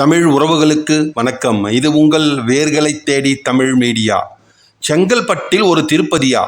தமிழ் உறவுகளுக்கு வணக்கம். இது உங்கள் வேர்களை தேடி தமிழ் மீடியா. செங்கல்பட்டில் ஒரு திருப்பதியா?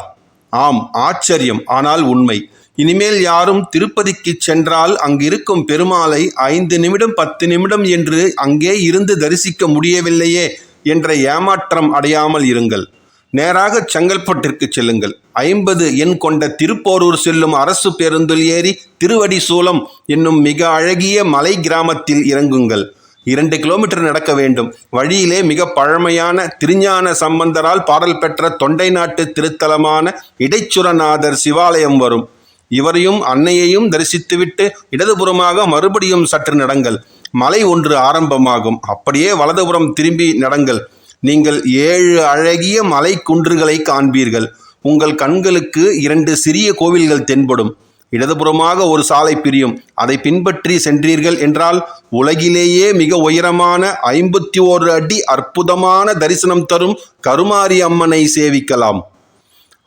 ஆம் ஆச்சரியம் ஆனால் உண்மை. இனிமேல் யாரும் திருப்பதிக்கு சென்றால் அங்கிருக்கும் பெருமாளை ஐந்து நிமிடம் பத்து நிமிடம் என்று அங்கே இருந்து தரிசிக்க முடியவில்லையே என்ற ஏமாற்றம் அடையாமல் இருங்கள். நேராக செங்கல்பட்டிற்கு செல்லுங்கள். ஐம்பது எண் கொண்ட திருப்போரூர் செல்லும் அரசு பேருந்தில் ஏறி திருவடி சூலம் என்னும் மிக அழகிய மலை கிராமத்தில் இறங்குங்கள். இரண்டு கிலோமீட்டர் நடக்க வேண்டும். வழியிலே மிக பழமையான திருஞான சம்பந்தரால் பாடல் பெற்ற தொண்டை நாட்டு திருத்தலமான இடைச்சுரநாதர் சிவாலயம் வரும். இவரையும் அன்னையையும் தரிசித்துவிட்டு இடதுபுறமாக மறுபடியும் சற்று நடங்கள். மலை ஒன்று ஆரம்பமாகும். அப்படியே வலதுபுறம் திரும்பி நடங்கள். நீங்கள் ஏழு அழகிய மலை குன்றுகளை காண்பீர்கள். உங்கள் கண்களுக்கு இரண்டு சிறிய கோவில்கள் தென்படும். இடதுபுறமாக ஒரு சாலை பிரியும். அதை பின்பற்றி சென்றீர்கள் என்றால் உலகிலேயே மிக உயரமான ஐம்பத்தி ஓரு அடி அற்புதமான தரிசனம் தரும் கருமாரி அம்மனை சேவிக்கலாம்.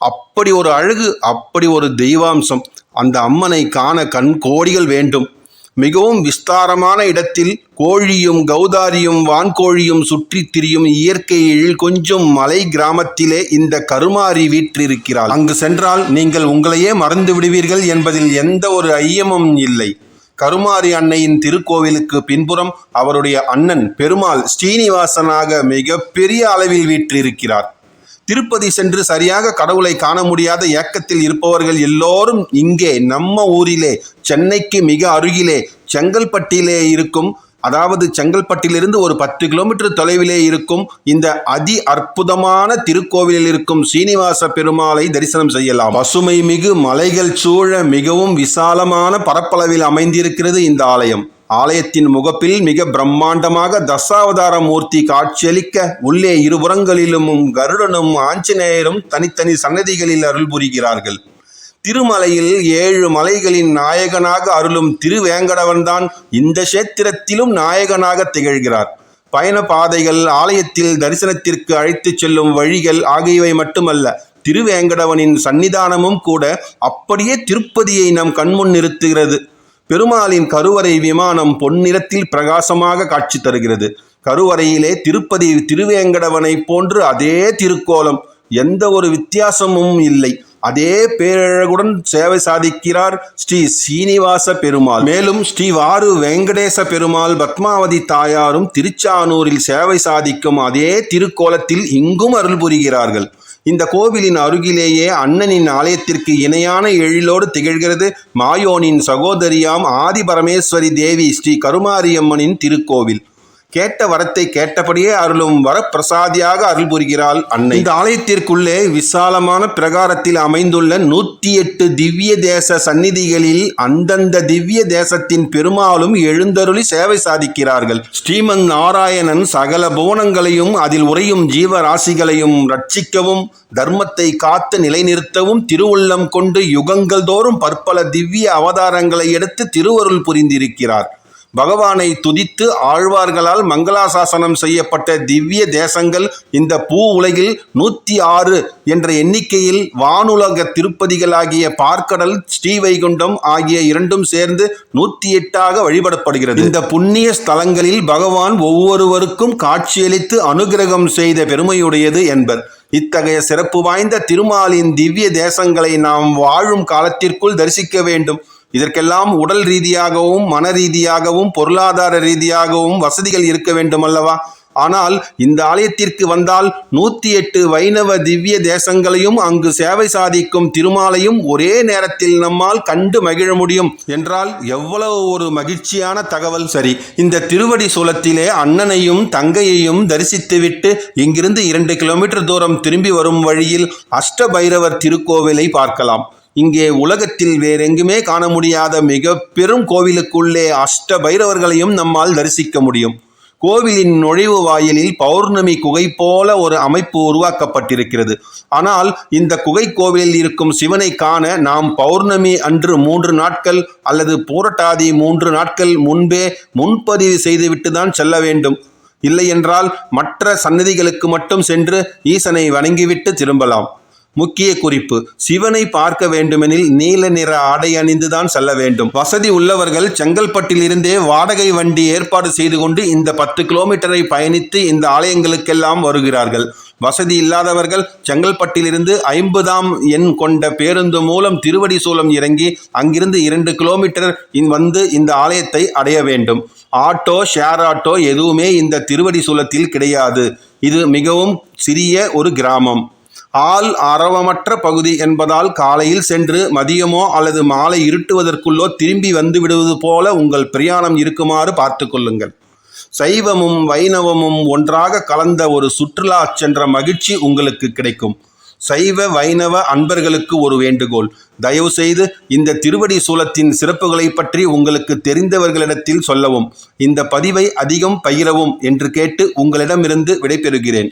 அப்படி ஒரு அழகு அப்படி ஒரு தெய்வாம்சம் அந்த அம்மனை காண கண் கோடிகள் வேண்டும். மிகவும் விஸ்தாரமான இடத்தில் கோழியும் கௌதாரியும் வான்கோழியும் சுற்றித் திரியும் இயற்கையில் கொஞ்சம் மலை கிராமத்திலே இந்த கருமாரி வீற்றிருக்கிறாள். அங்கு சென்றால் நீங்கள் உங்களையே மறந்து விடுவீர்கள் என்பதில் எந்த ஒரு ஐயமும் இல்லை. கருமாரி அன்னையின் திருக்கோவிலுக்கு பின்புறம் அவருடைய அண்ணன் பெருமாள் ஸ்ரீனிவாசனாக மிக பெரிய அளவில் வீற்றிருக்கிறார். திருப்பதி சென்று சரியாக கடவுளை காண முடியாத ஏக்கத்தில் இருப்பவர்கள் எல்லோரும் இங்கே நம்ம ஊரிலே சென்னைக்கு மிக அருகிலே செங்கல்பட்டிலே இருக்கும் அதாவது செங்கல்பட்டிலிருந்து ஒரு பத்து கிலோமீட்டர் தொலைவிலே இருக்கும் இந்த அதி அற்புதமான திருக்கோவிலில் இருக்கும் சீனிவாச பெருமாளை தரிசனம் செய்யலாம். பசுமை மிகு மலைகள் சூழ மிகவும் விசாலமான பரப்பளவில் அமைந்திருக்கிறது இந்த ஆலயம். ஆலயத்தின் முகப்பில் மிக பிரம்மாண்டமாக தசாவதார மூர்த்தி காட்சியளிக்க உள்ளே இருபுறங்களிலும் கருடனும் ஆஞ்சநேயரும் தனித்தனி சன்னதிகளில் அருள் புரிகிறார்கள். திருமலையில் ஏழு மலைகளின் நாயகனாக அருளும் திருவேங்கடவன்தான் இந்த கஷேத்திரத்திலும் நாயகனாக திகழ்கிறார். பயண பாதைகள் ஆலயத்தில் தரிசனத்திற்கு அழைத்துச் செல்லும் வழிகள் ஆகியவை மட்டுமல்ல திருவேங்கடவனின் சன்னிதானமும் கூட அப்படியே திருப்பதியை நம் கண்முன் நிறுத்துகிறது. பெருமாளின் கருவறை விமானம் பொன்னிறத்தில் பிரகாசமாக காட்சி தருகிறது. கருவறையிலே திருப்பதி திருவேங்கடவனை போன்று அதே திருக்கோலம். எந்த ஒரு வித்தியாசமும் இல்லை. அதே பேரழகுடன் சேவை சாதிக்கிறார் ஸ்ரீ சீனிவாச பெருமாள். மேலும் ஸ்ரீ வாரு வெங்கடேச பெருமாள் பத்மாவதி தாயாரும் திருச்சானூரில் சேவை சாதிக்கும் அதே திருக்கோலத்தில் இங்கும் அருள் புரிகிறார்கள். இந்த கோவிலின் அருகிலேயே அண்ணனின் ஆலயத்திற்கு இணையான எழிலோடு திகழ்கிறது மாயோனின் சகோதரியாம் ஆதிபரமேஸ்வரி தேவி ஸ்ரீ கருமாரியம்மனின் திருக்கோவில். கேட்ட வரத்தை கேட்டபடியே அருளும் வரப்பிரசாதியாக அருள் புரிகிறாள் அன்னை. இந்த ஆலயத்திற்குள்ளே விசாலமான பிரகாரத்தில் அமைந்துள்ள நூற்றி எட்டு திவ்ய தேச சந்நிதிகளில் அந்தந்த திவ்ய தேசத்தின் பெருமாளும் எழுந்தருளி சேவை சாதிக்கிறார்கள். ஸ்ரீமன் நாராயணன் சகல புவனங்களையும் அதில் உறையும் ஜீவராசிகளையும் ரட்சிக்கவும் தர்மத்தை காத்து நிலைநிறுத்தவும் திருவுள்ளம் கொண்டு யுகங்கள் தோறும் பற்பல திவ்ய அவதாரங்களை எடுத்து திருவருள் புரிந்திருக்கிறார். பகவானை துதித்து ஆழ்வார்களால் மங்களாசாசனம் செய்யப்பட்ட திவ்ய தேசங்கள் இந்த பூ உலகில் நூற்றி ஆறு என்ற எண்ணிக்கையில் வானுலக திருப்பதிகளாகிய பார்க்கடல் ஸ்ரீவைகுண்டம் ஆகிய இரண்டும் சேர்ந்து நூற்றி எட்டாக வழிபடப்படுகிறது. இந்த புண்ணிய ஸ்தலங்களில் பகவான் ஒவ்வொருவருக்கும் காட்சியளித்து அனுகிரகம் செய்த பெருமையுடையது என்பர். இத்தகைய சிறப்பு வாய்ந்த திருமாலின் திவ்ய தேசங்களை நாம் வாழும் காலத்திற்குள் தரிசிக்க வேண்டும். இதற்கெல்லாம் உடல் ரீதியாகவும் மன ரீதியாகவும் பொருளாதார ரீதியாகவும் வசதிகள் இருக்க வேண்டும் அல்லவா ஆனால் இந்த ஆலயத்திற்கு வந்தால் நூற்றி எட்டு வைணவ திவ்ய தேசங்களையும் அங்கு சேவை சாதிக்கும் திருமாலையும் ஒரே நேரத்தில் நம்மால் கண்டு மகிழ முடியும். என்றால் எவ்வளவு ஒரு மகிழ்ச்சியான தகவல் சரி. இந்த திருவடி சூலத்திலே அண்ணனையும் தங்கையையும் தரிசித்துவிட்டு இங்கிருந்து இரண்டு கிலோமீட்டர் தூரம் திரும்பி வரும் வழியில் அஷ்டபைரவர் திருக்கோவிலை பார்க்கலாம். இங்கே உலகத்தில் வேறெங்குமே காண முடியாத மிக பெரும் கோவிலுக்குள்ளே அஷ்ட பைரவர்களையும் நம்மால் தரிசிக்க முடியும். கோவிலின் நுழைவு வாயிலில் பௌர்ணமி குகை போல ஒரு அமைப்பு உருவாக்கப்பட்டிருக்கிறது. ஆனால் இந்த குகை கோவிலில் இருக்கும் சிவனை காண நாம் பௌர்ணமி அன்று மூன்று நாட்கள் அல்லது பூரட்டாதி மூன்று நாட்கள் முன்பே முன்பதிவு செய்துவிட்டு தான் செல்ல வேண்டும். இல்லையென்றால் மற்ற சன்னதிகளுக்கு மட்டும் சென்று ஈசனை வணங்கிவிட்டு திரும்பலாம். முக்கிய குறிப்பு. சிவனை பார்க்க வேண்டுமெனில் நீல நிற ஆடை அணிந்துதான் செல்ல வேண்டும். வசதி உள்ளவர்கள் செங்கல்பட்டில் இருந்தே வாடகை வண்டி ஏற்பாடு செய்து கொண்டு இந்த பத்து கிலோமீட்டரை பயணித்து இந்த ஆலயங்களுக்கெல்லாம் வருகிறார்கள். வசதி இல்லாதவர்கள் செங்கல்பட்டிலிருந்து ஐம்பதாம் எண் கொண்ட பேருந்து மூலம் திருவடி சூலம் இறங்கி அங்கிருந்து இரண்டு கிலோமீட்டர் வந்து இந்த ஆலயத்தை அடைய வேண்டும். ஆட்டோ ஷேர் ஆட்டோ எதுவுமே இந்த திருவடி சூலத்தில் கிடையாது. இது மிகவும் சிறிய ஒரு கிராமம். ஆள் அரவமற்ற பகுதி என்பதால் காலையில் சென்று மதியமோ அல்லது மாலை இருட்டுவதற்குள்ளோ திரும்பி வந்து விடுவது போல உங்கள் பிரயாணம் இருக்குமாறு பார்த்து கொள்ளுங்கள். சைவமும் வைணவமும் ஒன்றாக கலந்த ஒரு சுற்றுலா சென்ற மகிழ்ச்சி உங்களுக்கு கிடைக்கும். சைவ வைணவ அன்பர்களுக்கு ஒரு வேண்டுகோள். தயவு செய்து இந்த திருவடி சூலத்தின் சிறப்புகளை பற்றி உங்களுக்கு தெரிந்தவர்களிடத்தில் சொல்லவும் இந்த பதிவை அதிகம் பகிரவும் என்று கேட்டு உங்களிடமிருந்து விடைபெறுகிறேன்.